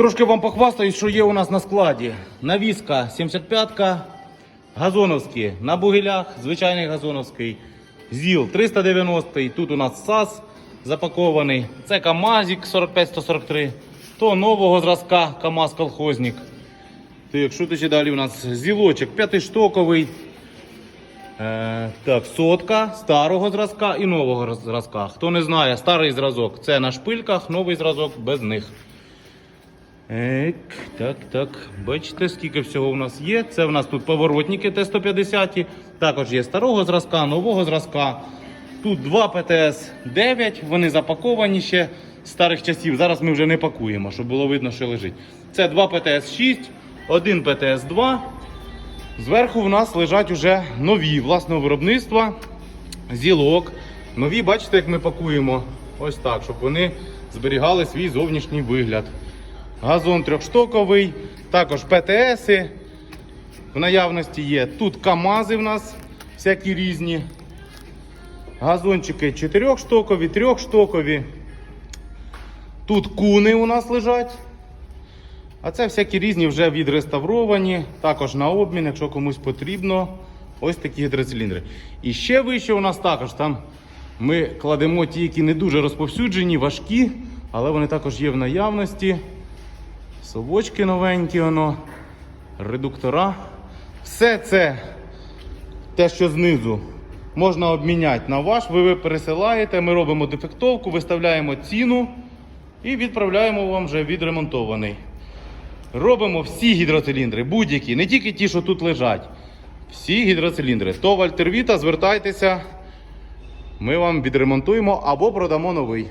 Трошки вам похвастаюсь, що є у нас на складі. Навіска 75-ка, газоновські на бугелях, звичайний газоновський. ЗІЛ 390 Тут у нас САС запакований. Це КАМАЗік 45-143. То нового зразка КАМАЗ колхозник. То якщо то ще далі у нас зілочок п'ятиштоковий. Е, так, сотка старого зразка і нового зразка. Хто не знає, старий зразок це на шпильках, новий зразок без них. Ек, так, так. Бачите, скільки всього у нас є. Це в нас тут поворотники Т-150. Також є старого зразка, нового зразка. Тут два ПТС-9, вони запаковані ще з старих часів. Зараз ми вже не пакуємо, щоб було видно, що лежить. Це два ПТС-6, один ПТС-2. Зверху в нас лежать уже нові власного виробництва, зілок. Нові, бачите, як ми пакуємо ось так, щоб вони зберігали свій зовнішній вигляд. Газон трьохштоковий, також ПТСи в наявності є. Тут КАМАЗи в нас всякі різні. Газончики чотирьохштокові, трьохштокові. Тут куни у нас лежать. А це всякі різні вже відреставровані, також на обмін, якщо комусь потрібно. Ось такі гідроциліндри. І ще вище у нас також там ми кладемо ті, які не дуже розповсюджені, важкі, але вони також є в наявності. Совочки новенькі, воно, редуктора. Все це, те, що знизу, можна обміняти на ваш. Ви ви пересилаєте, ми робимо дефектовку, виставляємо ціну і відправляємо вам вже відремонтований. Робимо всі гідроциліндри, будь-які, не тільки ті, що тут лежать. Всі гідроциліндри. То в Альтервіта звертайтеся, ми вам відремонтуємо або продамо новий.